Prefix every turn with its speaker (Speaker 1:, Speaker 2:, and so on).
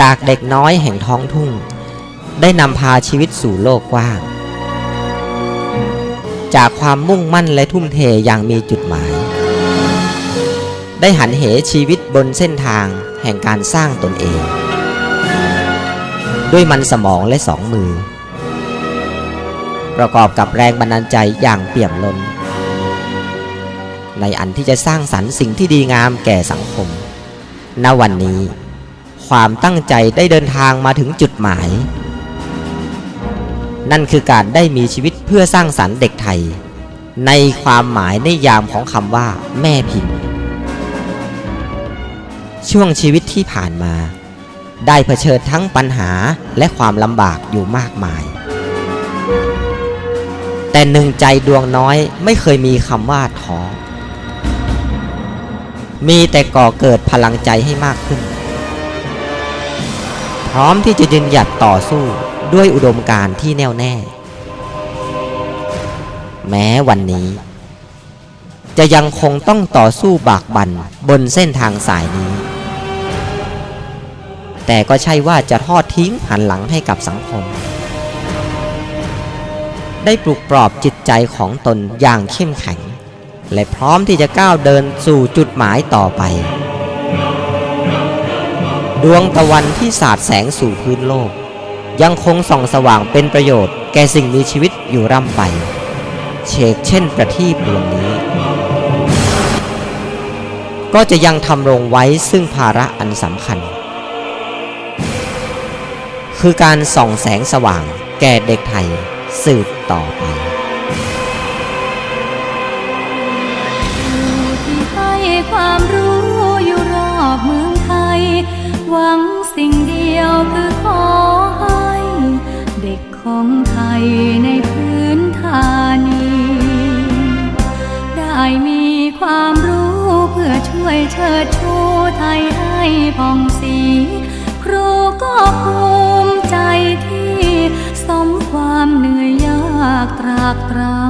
Speaker 1: จากเด็กน้อยแห่งท้องทุ่ง ได้นำพาชีวิตสู่โลกกว้าง จากความมุ่งมั่นและทุ่มเทอย่างมีจุดหมาย ได้หันเหชีวิตบนเส้นทางแห่งการสร้างตนเอง ด้วยมันสมองและสองมือ ประกอบกับแรงบันดาลใจอย่างเปี่ยมล้น ในอันที่จะสร้างสรรค์สิ่งที่ดีงามแก่สังคม ณวันนี้ ความตั้งใจได้เดินทางมาถึงจุดหมาย นั่นคือการได้มีชีวิตเพื่อสร้างสรรค์เด็กไทย ในความหมายในยามของคำว่า แม่พิมพ์ ช่วงชีวิตที่ผ่านมา ได้เผชิญทั้งปัญหาและความลำบากอยู่มากมาย แต่หนึ่งใจดวงน้อยไม่เคยมีคำว่าท้อมีแต่ก่อเกิดพลังใจให้มากขึ้น พร้อมที่จะยืนหยัดต่อสู้ด้วยอุดมการณ์ที่แน่วแน่ แม้วันนี้ จะยังคงต้องต่อสู้บากบั่นบนเส้นทางสายนี้ แต่ก็ใช่ว่าจะทอดทิ้งหันหลังให้กับสังคม ได้ปลุกปลอบจิตใจของตนอย่างเข้มแข็ง และพร้อมที่จะก้าวเดินสู่จุดหมายต่อไป ดวงตะวันที่สาดแสงสู่พื้นโลก ยังคงส่องสว่างเป็นประโยชน์แก่สิ่งมีชีวิตอยู่ร่ำไป เชกเช่นประทีปดวงนี้ ก็จะยังทำรงไว้ซึ่งภาระอันสำคัญ คือการส่องแสงสว่างแก่เด็กไทยสืบต่อไป
Speaker 2: ที่ให้ความรู้อยู่รอบเมืองไทย หวังสิ่งเดียวคือขอให้ เด็กของไทยในพื้นฐานี ได้มีความรู้เพื่อช่วยเชิดชูไทยให้ผ่องสีากเรา